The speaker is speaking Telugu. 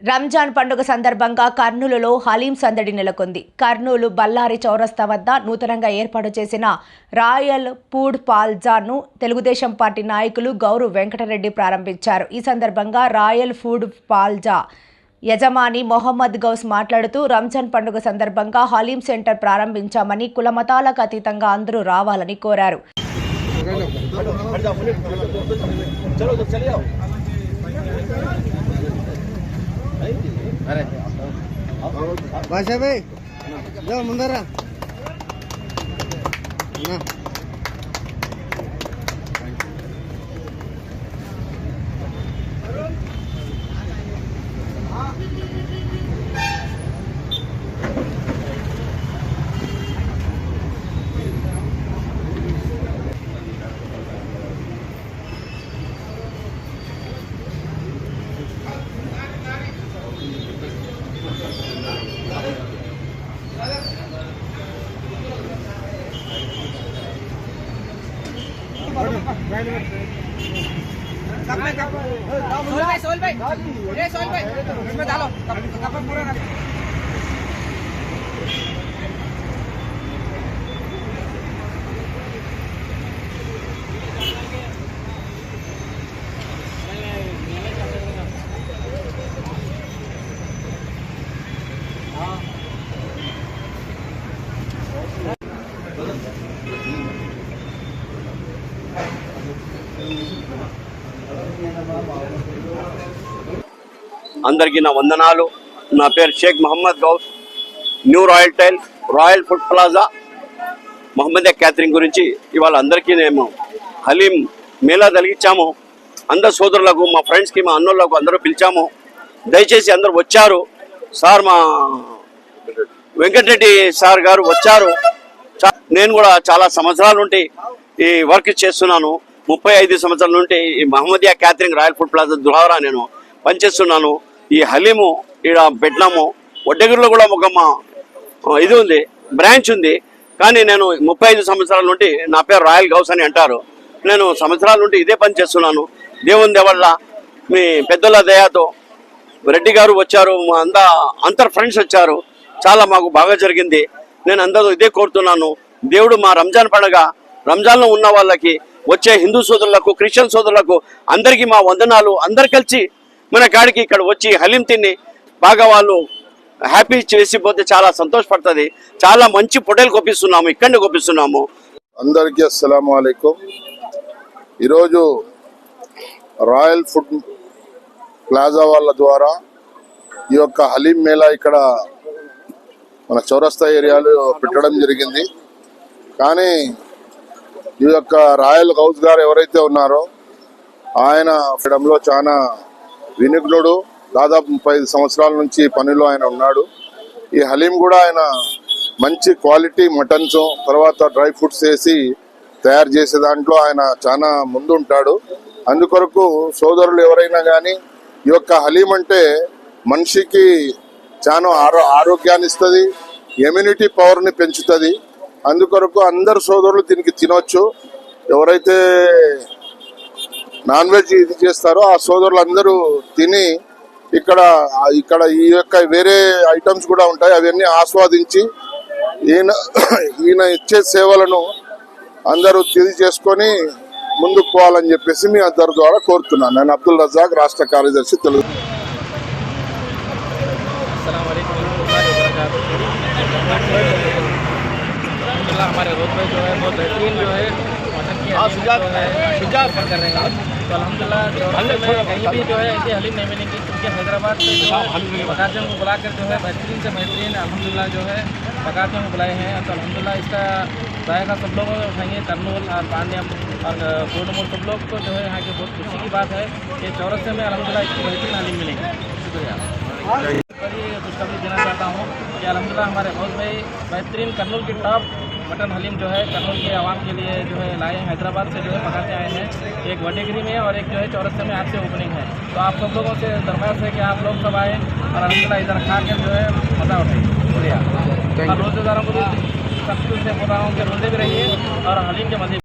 రంజాన్ పండుగ సందర్భంగా కర్నూలులో హలీం సందడి నెలకొంది. కర్నూలు బల్లారి చౌరస్తా వద్ద నూతనంగా ఏర్పాటు చేసిన రాయల్ ఫుడ్ పాల్జాను తెలుగుదేశం పార్టీ నాయకులు గౌరవ్ వెంకటరెడ్డి ప్రారంభించారు. ఈ సందర్భంగా రాయల్ ఫుడ్ పాల్జా యజమాని మొహమ్మద్ గౌస్ మాట్లాడుతూ రంజాన్ పండుగ సందర్భంగా హలీం సెంటర్ ప్రారంభించామని కులమతాలకు అతీతంగా అందరూ రావాలని కోరారు. భాషా భాయ్ कप में कप सोल भाई सोल भाई ये सोल भाई इसमें डालो कप कप पूरा అందరికీ నా వందనాలు. నా పేరు Sheikh Mohammed Ghouse. New royal tile royal food plaza. Mohammed catering గురించి ఇవాళ అందరికీ మేము హలీం మేళా తలిగించాము అందరు సోదరులకు మా ఫ్రెండ్స్కి మా అన్నోళ్ళకు అందరూ పిలిచాము. దయచేసి అందరూ వచ్చారు. సార్ మా వెంకటరెడ్డి సార్ గారు వచ్చారు. నేను కూడా చాలా సంవత్సరాల నుండి ఈ వర్క్ చేస్తున్నాను. ముప్పై ఐదు సంవత్సరాల నుండి ఈ Mohammadia catering royal food plaza ద్వారా నేను పనిచేస్తున్నాను. ఈ హలీము ఇక్కడ పెట్టినాము వడ్డగిరిలో కూడా ఒక మా ఇది ఉంది బ్రాంచ్ ఉంది. కానీ నేను ముప్పై ఐదు సంవత్సరాల నుండి నా పేరు రాయల్ గౌస్ అని అంటారు. నేను సంవత్సరాల నుండి ఇదే పని చేస్తున్నాను. దేవుని దేవల్ల మీ పెద్దల దయాతో రెడ్డి గారు వచ్చారు మా అందా అంతర్ ఫ్రెండ్స్ వచ్చారు. చాలా మాకు బాగా జరిగింది. నేను అందరూ ఇదే కోరుతున్నాను. దేవుడు మా రంజాన్ పండుగ రంజాన్లో ఉన్న వాళ్ళకి వచ్చే హిందూ సోదరులకు క్రిస్టియన్ సోదరులకు అందరికీ మా వందనాలు. అందరు కలిసి మన కాడికి ఇక్కడ వచ్చి హలీం తిని బాగా వాళ్ళు హ్యాపీ చేసిపోతే చాలా సంతోషపడుతుంది. చాలా మంచి పొటేలు కొప్పిస్తున్నాము ఇక్కడనే కొప్పిస్తున్నాము. అందరికీ అస్సలం అయికం ఈరోజు రాయల్ ఫుడ్ ప్లాజా వాళ్ళ ద్వారా ఈ యొక్క హలీం మేళా ఇక్కడ మన చౌరస్తా ఏరియాలో పెట్టడం జరిగింది. కానీ ఈ యొక్క రాయల్ హౌస్ గారు ఎవరైతే ఉన్నారో ఆయన పెట్టడంలో చాలా వినిగ్నుడు. దాదాపు ముప్పై సంవత్సరాల నుంచి పనిలో ఆయన ఉన్నాడు. ఈ హలీం కూడా ఆయన మంచి క్వాలిటీ మటన్స్ తర్వాత డ్రై ఫ్రూట్స్ వేసి తయారు చేసే దాంట్లో ఆయన చాలా ముందుంటాడు. అందుకొరకు సోదరులు ఎవరైనా కానీ ఈ యొక్క హలీం అంటే మనిషికి చాలా ఆరో ఆరోగ్యాన్ని ఇస్తుంది ఇమ్యూనిటీ పవర్ని పెంచుతుంది. అందుకొరకు అందరు సోదరులు దీనికి తినొచ్చు. ఎవరైతే నాన్ వెజ్ ఇది చేస్తారో ఆ సోదరులు అందరూ తిని ఇక్కడ ఇక్కడ ఈ యొక్క వేరే ఐటమ్స్ కూడా ఉంటాయి. అవన్నీ ఆస్వాదించి ఈయన ఈయన ఇచ్చే సేవలను అందరూ తిరిగి చేసుకొని ముందుకు పోవాలని చెప్పేసి మీ అందరి ద్వారా కోరుతున్నాను. నేను అబ్దుల్ రజాక్ రాష్ట్ర కార్యదర్శి తెలుగు. अलहमदिल्ला हमारे रोड भाई जो है बहुत बेहतरीन जो है की है हैं तो अलहमदिल्ला कहीं भी जो है ऐसी हलीम नहीं मिलेंगी क्योंकि हैदराबाद से जो है पकाते को बुलाकर जो है बेहतरीन से बेहतरीन अलहमदिल्ला जो है पकाते को बुलाए हैं तो अलहमदिल्ला इसका जायका सब लोगों लोग उठाएँगे करनूल और पांड्यम और कोडमोल सब लोग को जो है यहाँ की बहुत खुशी की बात है कि चौरस्ते में अलहमदिल्ला इसकी बेहतरीन हलीम मिलेगी शुक्रिया बड़ी खुशखबरी देना चाहता हूँ कि अलहमदिल्ला हमारे बहुत भाई बेहतरीन करनूल की टॉप मटन हलीम जो है करनूल के आवाम के लिए जो है लाए हैदराबाद से जो है पकाते आए हैं। एक वडेगिरी में और एक जो है चौरस्ते में आज से ओपनिंग है। तो आप सब लोगों से दरख्वास्त है कि आप लोग सब आए और अलहमदिल्ला इधर खा के जो है मज़ा उठें शुक्रिया। और रोज़ेदारों को भी सख्ती से बोल रहा हूँ कि रोज़े भी रहिए और हलीम के मज़े